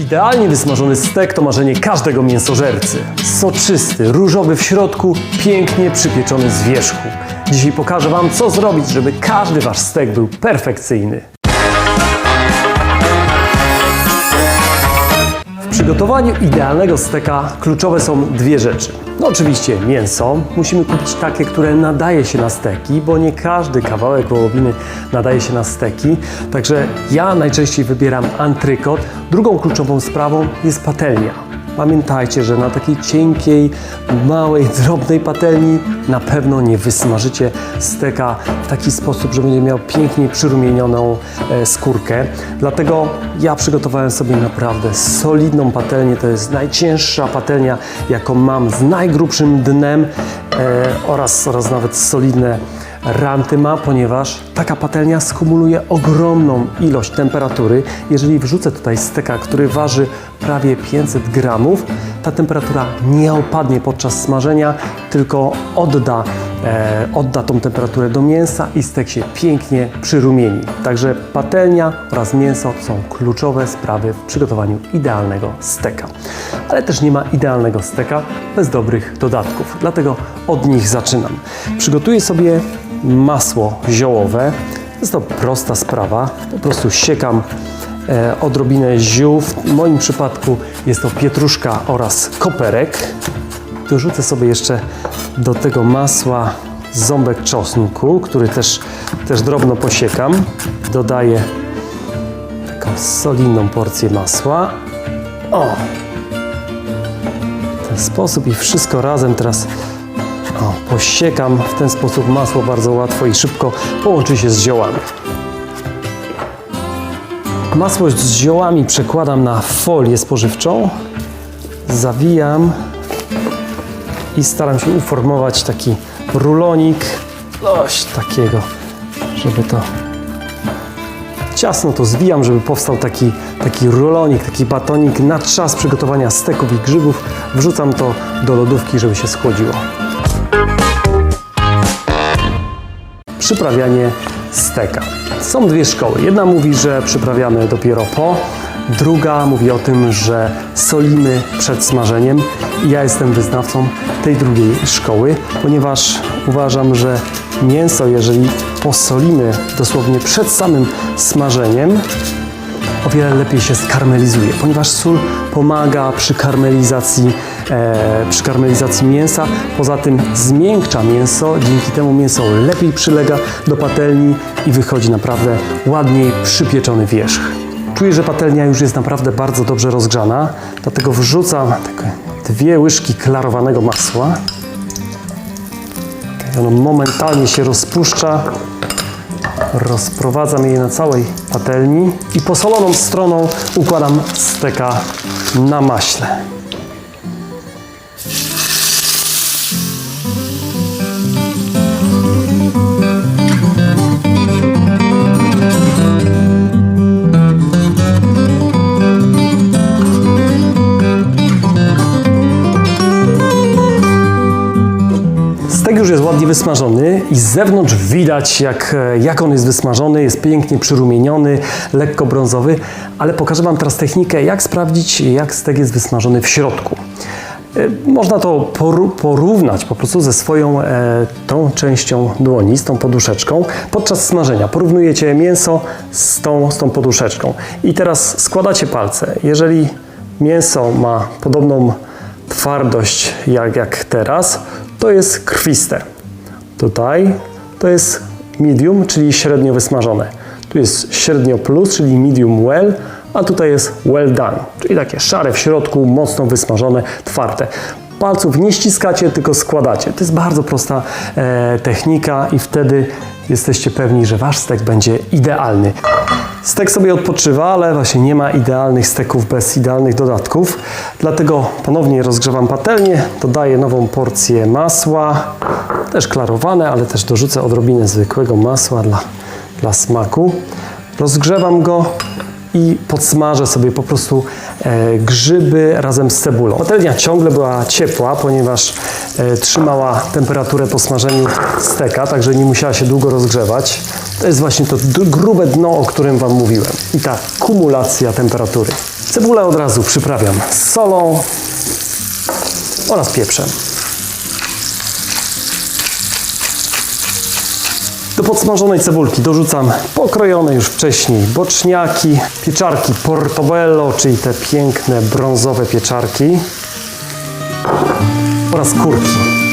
Idealnie wysmażony stek to marzenie każdego mięsożercy. Soczysty, różowy w środku, pięknie przypieczony z wierzchu. Dzisiaj pokażę Wam, co zrobić, żeby każdy Wasz stek był perfekcyjny. W przygotowaniu idealnego steka kluczowe są dwie rzeczy. Oczywiście mięso. Musimy kupić takie, które nadaje się na steki, bo nie każdy kawałek wołowiny nadaje się na steki. Także ja najczęściej wybieram antrykot. Drugą kluczową sprawą jest patelnia. Pamiętajcie, że na takiej cienkiej, małej, drobnej patelni na pewno nie wysmażycie steka w taki sposób, że będzie miał pięknie przyrumienioną e, skórkę. Dlatego ja przygotowałem sobie naprawdę solidną patelnię. To jest najcięższa patelnia, jaką mam, z najgrubszym dnem e, oraz, oraz nawet solidne ranty ma, ponieważ taka patelnia skumuluje ogromną ilość temperatury. Jeżeli wrzucę tutaj steka, który waży prawie 500 gramów, ta temperatura nie opadnie podczas smażenia, tylko odda, e, odda tą temperaturę do mięsa i stek się pięknie przyrumieni. Także patelnia oraz mięso są kluczowe sprawy w przygotowaniu idealnego steka. Ale też nie ma idealnego steka bez dobrych dodatków, dlatego od nich zaczynam. Przygotuję sobie masło ziołowe. Jest to prosta sprawa. Po prostu siekam e, odrobinę ziół. W moim przypadku jest to pietruszka oraz koperek. Dorzucę sobie jeszcze do tego masła ząbek czosnku, który też, też drobno posiekam. Dodaję taką solidną porcję masła. O! W ten sposób i wszystko razem teraz o, posiekam w ten sposób masło bardzo łatwo i szybko połączy się z ziołami. Masło z ziołami przekładam na folię spożywczą, zawijam i staram się uformować taki rulonik, coś takiego, żeby to ciasno to zwijam, żeby powstał taki, taki rulonik, taki batonik na czas przygotowania steków i grzybów. Wrzucam to do lodówki, żeby się schłodziło. Przyprawianie steka. Są dwie szkoły. Jedna mówi, że przyprawiamy dopiero po, druga mówi o tym, że solimy przed smażeniem. Ja jestem wyznawcą tej drugiej szkoły, ponieważ uważam, że mięso, jeżeli posolimy dosłownie przed samym smażeniem, o wiele lepiej się skarmelizuje, ponieważ sól pomaga przy karmelizacji, przy karmelizacji mięsa. Poza tym zmiękcza mięso, dzięki temu mięso lepiej przylega do patelni i wychodzi naprawdę ładniej przypieczony wierzch. Czuję, że patelnia już jest naprawdę bardzo dobrze rozgrzana, dlatego wrzucam dwie łyżki klarowanego masła. Ono momentalnie się rozpuszcza. Rozprowadzam je na całej patelni i posoloną stroną układam steka na maśle. Wysmażony i z zewnątrz widać, jak, e, jak on jest wysmażony. Jest pięknie przyrumieniony, lekko brązowy, ale pokażę Wam teraz technikę, jak sprawdzić, jak stek jest wysmażony w środku. E, Można to porównać po prostu ze swoją e, tą częścią dłoni, z tą poduszeczką podczas smażenia. Porównujecie mięso z tą, z tą poduszeczką i teraz składacie palce. Jeżeli mięso ma podobną twardość jak, jak teraz, to jest krwiste. Tutaj to jest medium, czyli średnio wysmażone. Tu jest średnio plus, czyli medium well, a tutaj jest well done, czyli takie szare w środku, mocno wysmażone, twarde. Palców nie ściskacie, tylko składacie. To jest bardzo prosta e, technika i wtedy jesteście pewni, że wasz stek będzie idealny. Stek sobie odpoczywa, ale właśnie nie ma idealnych steków bez idealnych dodatków. Dlatego ponownie rozgrzewam patelnię, dodaję nową porcję masła, też klarowane, ale też dorzucę odrobinę zwykłego masła dla, dla smaku. Rozgrzewam go i podsmażę sobie po prostu e, grzyby razem z cebulą. Patelnia ciągle była ciepła, ponieważ e, trzymała temperaturę po smażeniu steka, także nie musiała się długo rozgrzewać. To jest właśnie to grube dno, o którym Wam mówiłem i ta kumulacja temperatury. Cebulę od razu przyprawiam z solą oraz pieprzem. Do podsmażonej cebulki dorzucam pokrojone już wcześniej boczniaki, pieczarki portobello, czyli te piękne brązowe pieczarki oraz kurki.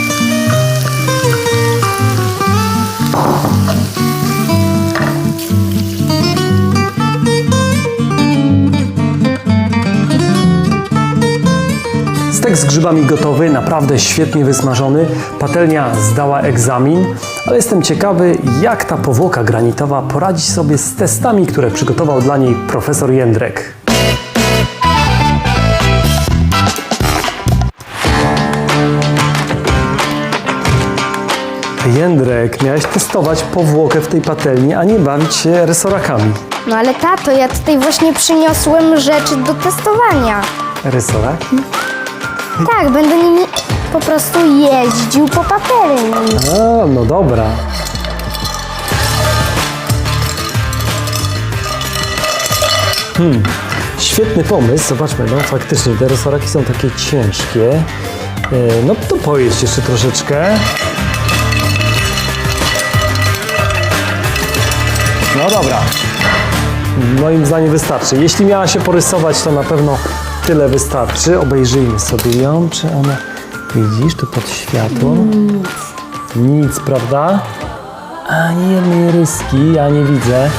Stek z grzybami gotowy, naprawdę świetnie wysmażony. Patelnia zdała egzamin, ale jestem ciekawy, jak ta powłoka granitowa poradzi sobie z testami, które przygotował dla niej profesor Jędrek. Jędrek, miałeś testować powłokę w tej patelni, a nie bawić się resorakami. No ale tato, ja tutaj właśnie przyniosłem rzeczy do testowania. Resoraki? Tak, będę nimi po prostu jeździł po patelni. A, no dobra. Hmm, świetny pomysł. Zobaczmy, no faktycznie te resoraki są takie ciężkie. E, No to pojedź jeszcze troszeczkę. No dobra. Moim zdaniem wystarczy. Jeśli miała się porysować, to na pewno tyle wystarczy. Obejrzyjmy sobie ją, czy ona... Widzisz, tu pod światło. Nic, prawda? Ani jednej ryski ja nie widzę.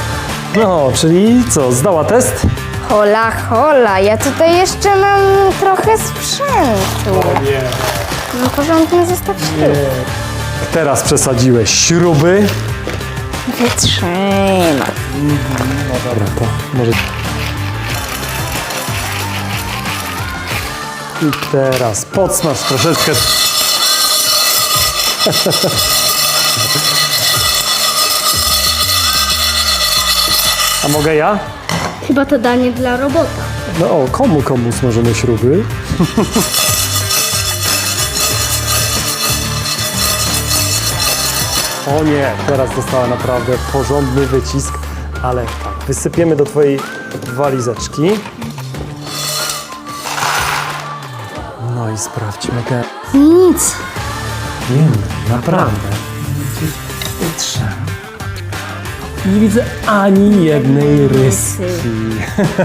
No, czyli co, zdała test? Hola, hola, ja tutaj jeszcze mam trochę sprzętu. Nie. No porządny zestaw sztuk. Teraz przesadziłeś. Śruby. Wytrzyma. No dobra, to może... I teraz podsmaż troszeczkę. A mogę ja? Chyba to danie dla robota. No o, komu, komu smażymy śruby? o nie, teraz dostała naprawdę porządny wycisk, ale tak, wysypiemy do twojej walizeczki. No i sprawdźmy te... Nic. Nie, naprawdę. Wytrzę. Nie widzę ani jednej ryski.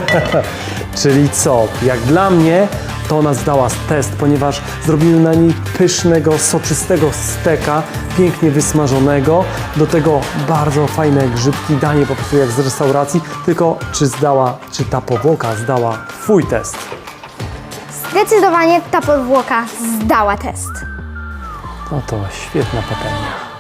Czyli co? Jak dla mnie to ona zdała test, ponieważ zrobimy na niej pysznego, soczystego steka, pięknie wysmażonego, do tego bardzo fajne grzybki, danie po prostu jak z restauracji. Tylko czy zdała, czy ta powłoka zdała twój test? Zdecydowanie ta podwłoka zdała test. No to świetna patelnia.